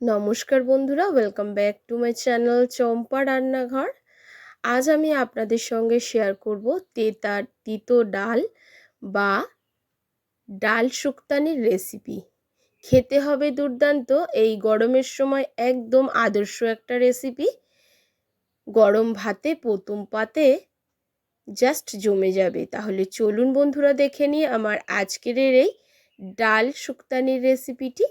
নমস্কার বন্ধুরা welcome back to my channel Champa রান্নাঘর। আজ আমি আপনাদের সঙ্গে শেয়ার করব তেতার তিতো ডাল বা ডাল শুক্তানির রেসিপি খেতে হবে দুর্দান্ত, এই গরমের সময় একদম আদর্শ একটা রেসিপি গরম ভাতে, প্রথম পাতে জাস্ট জমে যাবে। তাহলে চলুন বন্ধুরা দেখে নিয়ে আমার আজকের এই ডাল শুক্তানির রেসিপিটি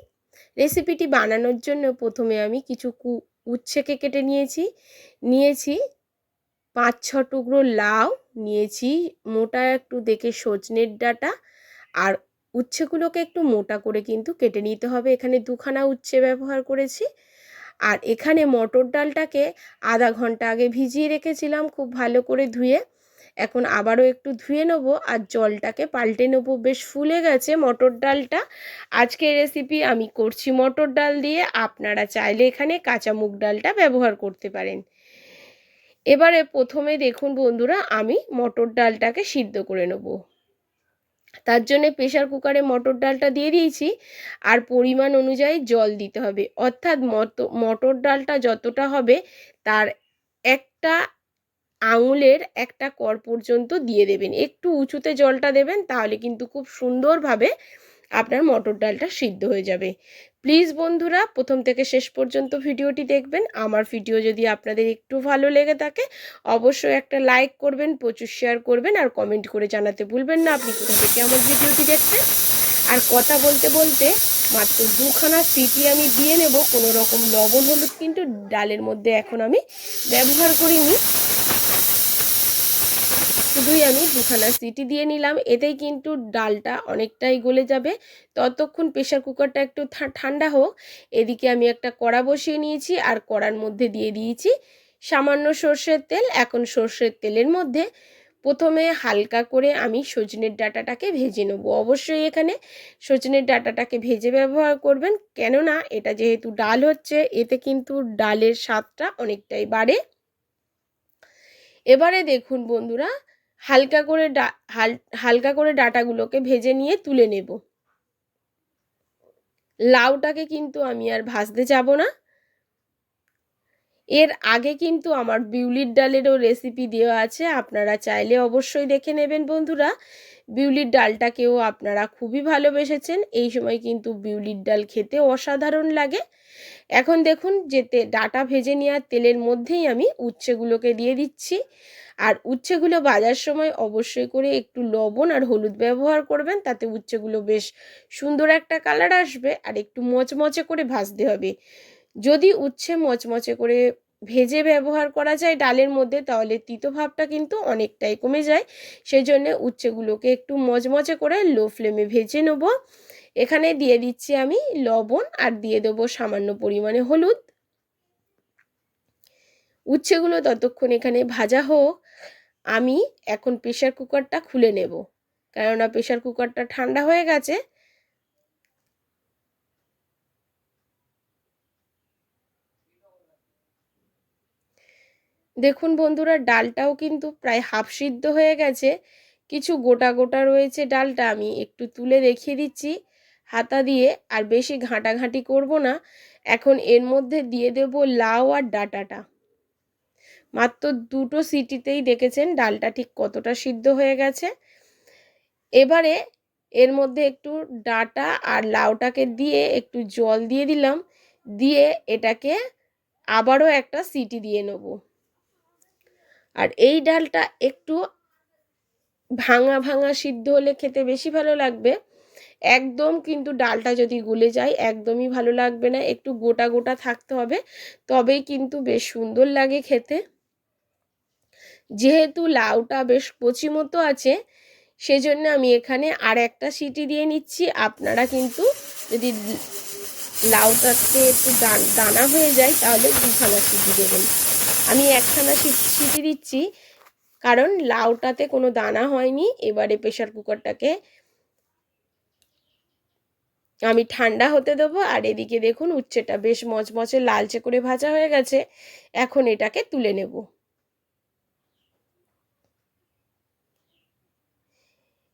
রেসিপিটি বানানোর জন্য প্রথমে আমি কিছু কু, উচ্ছেকে কেটে নিয়েছি। নিয়েছি পাঁচ ছ টুকরো লাউ, নিয়েছি মোটা একটু দেখে সজনের ডাটা আর উচ্ছেগুলোকে একটু মোটা করে কিন্তু কেটে নিতে হবে। এখানে দুখানা উচ্ছে ব্যবহার করেছি আর এখানে মটর ডালটাকে আধা ঘণ্টা আগে ভিজিয়ে রেখেছিলাম খুব ভালো করে ধুয়ে। এখন আবারও একটু ধুয়ে নেব আর জলটাকে পাল্টে নেব। বেশ ফুলে গেছে মটর ডালটা। আজকের রেসিপি আমি করছি মটর ডাল দিয়ে। আপনারা চাইলে এখানে কাঁচা মুগ ডালটা ব্যবহার করতে পারেন। এবারে প্রথমে দেখুন বন্ধুরা, আমি মটর ডালটাকে সিদ্ধ করে নেব। তার জন্যে প্রেশার কুকারে মটর ডালটা দিয়ে দিয়েছি। আর পরিমাণ অনুযায়ী জল দিতে হবে। অর্থাৎ মটর ডালটা যতটা হবে, তার একটা আঙুলের একটা কর পর্যন্ত দিয়ে দেবেন। একটু উঁচুতে জলটা দেবেন, তাহলে কিন্তু খুব সুন্দরভাবে আপনার মটর ডালটা সিদ্ধ হয়ে যাবে। প্লিজ বন্ধুরা, প্রথম থেকে শেষ পর্যন্ত ভিডিওটি দেখবেন। আমার ভিডিও যদি আপনাদের একটু ভালো লেগে থাকে, অবশ্যই একটা লাইক করবেন, প্রচুর শেয়ার করবেন, আর কমেন্ট করে জানাতে ভুলবেন না আপনি কোথা থেকে আমার ভিডিওটি দেখছেন। আর কথা বলতে বলতে মাত্র দুখানা সিটি আমি দিয়ে নেব, কোনো রকম লবণ হলুদ কিন্তু ডালের মধ্যে এখন আমি ব্যবহার করিনি। শুধুই আমি দুখানা সিটি দিয়ে নিলাম, এতেই কিন্তু ডালটা অনেকটাই গলে যাবে। ততক্ষণ প্রেশার কুকারটা একটু ঠান্ডা হোক, এদিকে আমি একটা কড়া বসিয়ে নিয়েছি আর কড়ার মধ্যে দিয়ে দিয়েছি সামান্য সর্ষের তেল। এখন সর্ষের তেলের মধ্যে প্রথমে হালকা করে আমি সজনের ডাটাটাকে ভেজে নেব। অবশ্যই এখানে সজনের ডাটাটাকে ভেজে ব্যবহার করবেন, কেননা এটা যেহেতু ডাল হচ্ছে, এতে কিন্তু ডালের স্বাদটা অনেকটাই বাড়ে। এবারে দেখুন বন্ধুরা হালকা করে ডা, হাল, হালকা করে ডাটাগুলোকে ভেজে নিয়ে তুলে নেব। লাউটাকে কিন্তু আমি আর ভাজতে যাব না। এর আগে কিন্তু আমার বিউলির ডালেরও রেসিপি দেওয়া আছে, আপনারা চাইলে অবশ্যই দেখে নেবেন বন্ধুরা। বিউলির ডালটাকেও আপনারা খুবই ভালোবেসেছেন, এই সময় কিন্তু বিউলির ডাল খেতে অসাধারণ লাগে। এখন দেখুন যে ডাটা ভেজে নেওয়ার তেলের মধ্যেই আমি উচ্ছেগুলোকে দিয়ে দিচ্ছি। আর উচ্ছেগুলো বাজার সময় অবশ্যই করে একটু লবণ আর হলুদ ব্যবহার করবেন, তাতে উচ্ছেগুলো বেশ সুন্দর একটা কালার আসবে আর একটু মচমচে করে ভাজতে হবে। যদি উচ্ছে মচমচে করে ভেজে ব্যবহার করা যায় ডালের মধ্যে, তাহলে তিতো ভাবটা কিন্তু অনেকটাই কমে যায়। সেই জন্য উচ্ছেগুলোকে একটু মচমচে করে লো ফ্লেমে ভেজে নেব। এখানে দিয়ে দিচ্ছি আমি লবণ আর দিয়ে দেবো সামান্য পরিমাণে হলুদ। উচ্ছেগুলো ততক্ষণ এখানে ভাজা হোক। আমি এখন প্রেশার কুকারটা খুলে নেব। কেননা প্রেশার কুকারটা ঠান্ডা হয়ে গেছে। দেখুন বন্ধুরা, ডালটাও কিন্তু প্রায় হাফ সিদ্ধ হয়ে গেছে। কিছু গোটা গোটা রয়েছে ডালটা, আমি একটু তুলে দেখিয়ে দিচ্ছি। হাতা দিয়ে আর বেশি ঘাঁটাঘাঁটি করব না। এখন এর মধ্যে দিয়ে দেব লাউ আর ডাটাটা। মাত্র দুটো সিটিতেই দেখেছেন ডালটা ঠিক কতটা সিদ্ধ হয়ে গেছে। এবারে এর মধ্যে একটু ডাটা আর লাউটাকে দিয়ে একটু জল দিয়ে দিলাম। দিয়ে এটাকে আবারও একটা সিটি দিয়ে নেব। আর এই ডালটা একটু ভাঙা ভাঙা সিদ্ধ হলে খেতে বেশি ভালো লাগবে। একদম কিন্তু ডালটা যদি গুলে যায়, একদমই ভালো লাগবে না। একটু গোটা গোটা থাকতে হবে, তবেই কিন্তু বেশ সুন্দর লাগে খেতে। যেহেতু লাউটা বেশ কচি মতো আছে, সেজন্য আমি এখানে আর একটা সিটি দিয়ে নিচ্ছি। আপনারা কিন্তু যদি লাউটাতে একটু দানা হয়ে যায়, তাহলে দুখানা সিটি দেবেন। আমি একখানা সিটি দিচ্ছি, কারণ লাউটাতে কোনো দানা হয়নি। এবারে প্রেশার কুকারটাকে আমি ঠান্ডা হতে দেবো আর এদিকে দেখুন উচ্ছেটা বেশ মচমচে লালচে করে ভাজা হয়ে গেছে। এখন এটাকে তুলে নেব।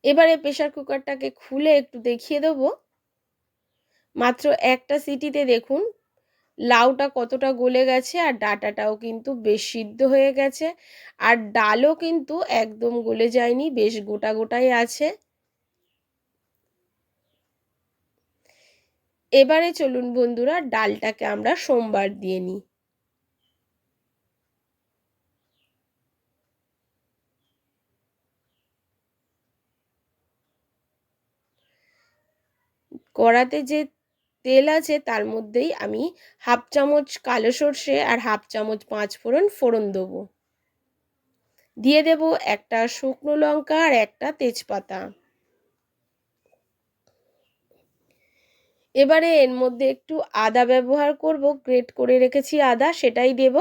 এবারে প্রেশার কুকারটাকে খুলে একটু দেখিয়ে দেবো। মাত্র একটা সিটিতে দেখুন লাউটা কতটা গলে গেছে আর ডাটাটাও কিন্তু বেশ সিদ্ধ হয়ে গেছে। আর ডালও কিন্তু একদম গলে যায়নি, বেশ গোটা গোটাই আছে। এবারে চলুন বন্ধুরা, ডালটাকে আমরা সোমবার দিয়ে নিই। কড়াতে যে তেল আছে, তার মধ্যেই আমি হাফ চামচ কালো সর্ষে আর হাফ চামচ পাঁচ ফোড়ন ফোড়ন দেবো। দিয়ে দেব একটা শুকনো লঙ্কা আর একটা তেজপাতা। এবারে এর মধ্যে একটু আদা ব্যবহার করব। গ্রেট করে রেখেছি আদা, সেটাই দেব।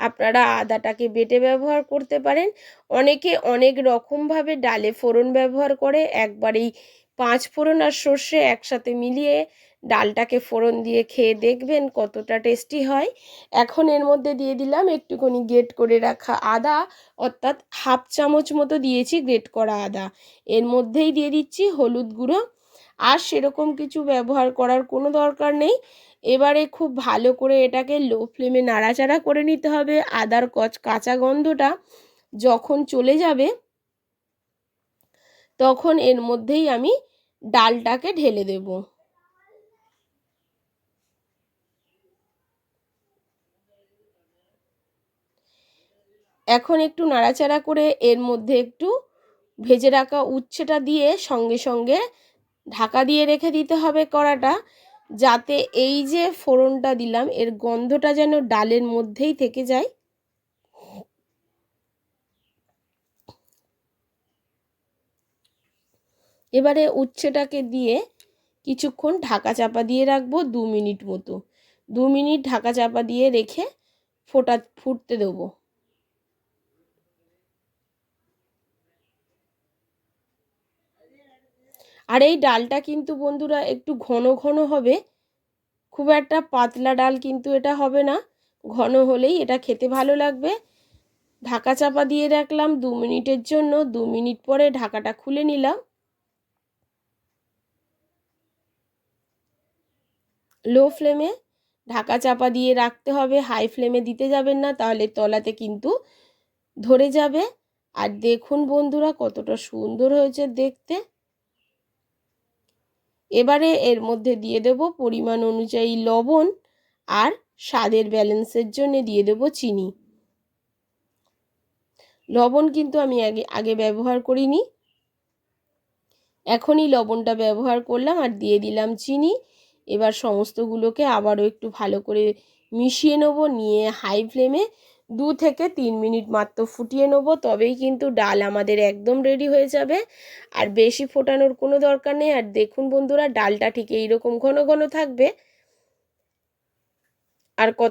আপনারা আদাটাকে বেটে ব্যবহার করতে পারেন। অনেকে অনেক রকমভাবে ডালে ফোড়ন ব্যবহার করে। একবারেই পাঁচ ফোড়ন আর সর্ষে একসাথে মিলিয়ে ডালটাকে ফোড়ন দিয়ে খেয়ে দেখবেন কতটা টেস্টি হয়। এখন এর মধ্যে দিয়ে দিলাম একটুখানি গ্রেট করে রাখা আদা, অর্থাৎ হাফ চামচ মতো দিয়েছি গ্রেট করা আদা। এর মধ্যেই দিয়ে দিচ্ছি হলুদ গুঁড়ো। আর সেরকম কিছু ব্যবহার করার কোনো দরকার নেই। এবারে খুব ভালো করে এটাকে লো ফ্লেমে নাড়াচাড়া করে নিতে হবে। আদার কচ, কাঁচা গন্ধটা যখন চলে যাবে, তখন এর মধ্যেই আমি ডালটাকে ঢেলে দেব। এখন একটু নাড়াচাড়া করে এর মধ্যে একটু ভেজে রাখা উচ্ছেটা দিয়ে সঙ্গে সঙ্গে ঢাকা দিয়ে রেখে দিতে হবে কড়াটা, যাতে এই যে ফোড়নটা দিলাম, এর গন্ধটা যেন ডালের মধ্যেই থেকে যায়। এবারে উচ্ছেটাকে দিয়ে কিছুক্ষণ ঢাকা চাপা দিয়ে রাখব দু মিনিট মতো। দু মিনিট ঢাকা চাপা দিয়ে রেখে ফোটা, ফুটতে দেবো। আর এই ডালটা কিন্তু বন্ধুরা একটু ঘন ঘন হবে। খুব একটা পাতলা ডাল কিন্তু এটা হবে না। ঘন হলেই এটা খেতে ভালো লাগবে। ঢাকা চাপা দিয়ে রাখলাম দু মিনিটের জন্য। দু মিনিট পরে ঢাকাটা খুলে নিলাম। লো ফ্লেমে ঢাকা চাপা দিয়ে রাখতে হবে। হাই ফ্লেমে দিতে যাবেন না, তাহলে তলাতে কিন্তু ধরে যাবে। আর দেখুন বন্ধুরা কতটা সুন্দর হয়েছে দেখতে। এবারে এর মধ্যে দিয়ে দেব পরিমাণ অনুযায়ী লবণ আর স্বাদের ব্যালেন্সের জন্য দিয়ে দেব চিনি। লবণ কিন্তু আমি আগে আগে ব্যবহার করিনি। এখনই লবণটা ব্যবহার করলাম আর দিয়ে দিলাম চিনি। এবার সমস্তগুলোকে আবারও একটু ভালো করে মিশিয়ে নেব, নিয়ে হাই ফ্লেমে দু থেকে তিন মিনিট মাত্র ফুটিয়ে নেব, তবেই কিন্তু ডাল আমাদের একদম রেডি হয়ে যাবে। আর বেশি ফোটানোর কোনো দরকার নেই। আর দেখুন বন্ধুরা, ডালটা ঠিক এইরকম ঘন ঘন থাকবে। আর কত